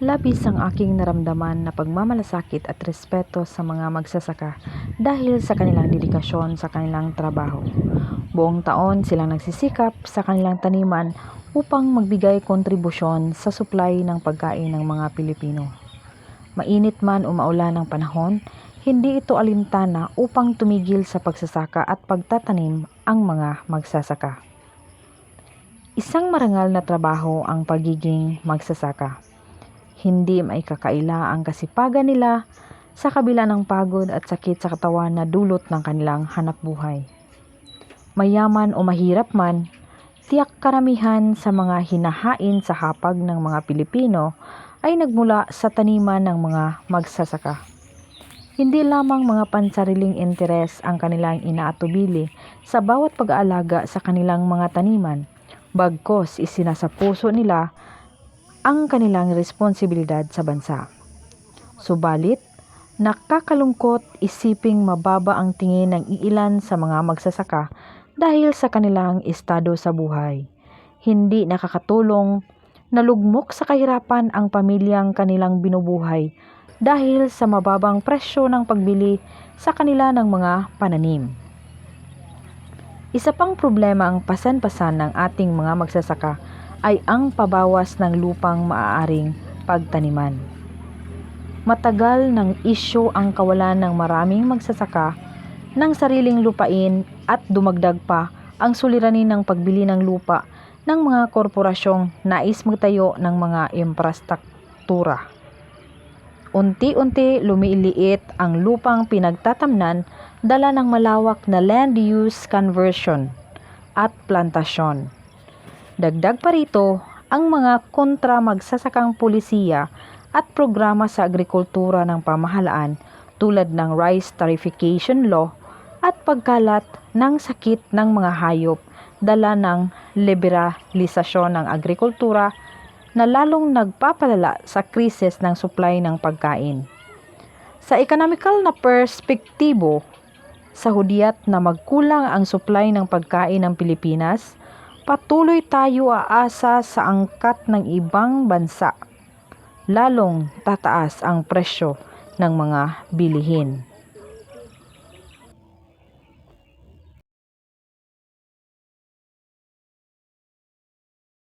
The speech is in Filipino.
Labis ang aking naramdaman na pagmamalasakit at respeto sa mga magsasaka dahil sa kanilang dedikasyon sa kanilang trabaho. Buong taon silang nagsisikap sa kanilang taniman upang magbigay kontribusyon sa supply ng pagkain ng mga Pilipino. Mainit man o maulan ang panahon, hindi ito alintana upang tumigil sa pagsasaka at pagtatanim ang mga magsasaka. Isang marangal na trabaho ang pagiging magsasaka. Hindi may kakaila ang kasipagan nila sa kabila ng pagod at sakit sa katawan na dulot ng kanilang hanap buhay. Mayaman o mahirap man, tiyak karamihan sa mga hinahain sa hapag ng mga Pilipino ay nagmula sa taniman ng mga magsasaka. Hindi lamang mga pansariling interes ang kanilang inaatubili sa bawat pag-aalaga sa kanilang mga taniman, bagkos isinasapuso nila ang kanilang responsibilidad sa bansa. Subalit, nakakalungkot isiping mababa ang tingin ng iilan sa mga magsasaka dahil sa kanilang estado sa buhay. Hindi nakakatulong nalugmok sa kahirapan ang pamilyang kanilang binubuhay dahil sa mababang presyo ng pagbili sa kanila ng mga pananim. Isa pang problema ang pasan-pasan ng ating mga magsasaka ay ang pabawas ng lupang maaaring pagtaniman. Matagal ng isyo ang kawalan ng maraming magsasaka ng sariling lupain at dumagdag pa ang suliranin ng pagbili ng lupa ng mga korporasyong nais magtayo ng mga infrastruktura. Unti-unti lumiliit ang lupang pinagtatamnan dala ng malawak na land use conversion at plantasyon. Dagdag pa rito ang mga kontra magsasakang pulisiya at programa sa agrikultura ng pamahalaan tulad ng rice tarification law at pagkalat ng sakit ng mga hayop dala ng liberalisasyon ng agrikultura na lalong nagpapalala sa krisis ng supply ng pagkain. Sa economical na perspektibo, sa hudyat na magkulang ang supply ng pagkain ng Pilipinas, patuloy tayo aasa sa angkat ng ibang bansa. Lalong tataas ang presyo ng mga bilihin.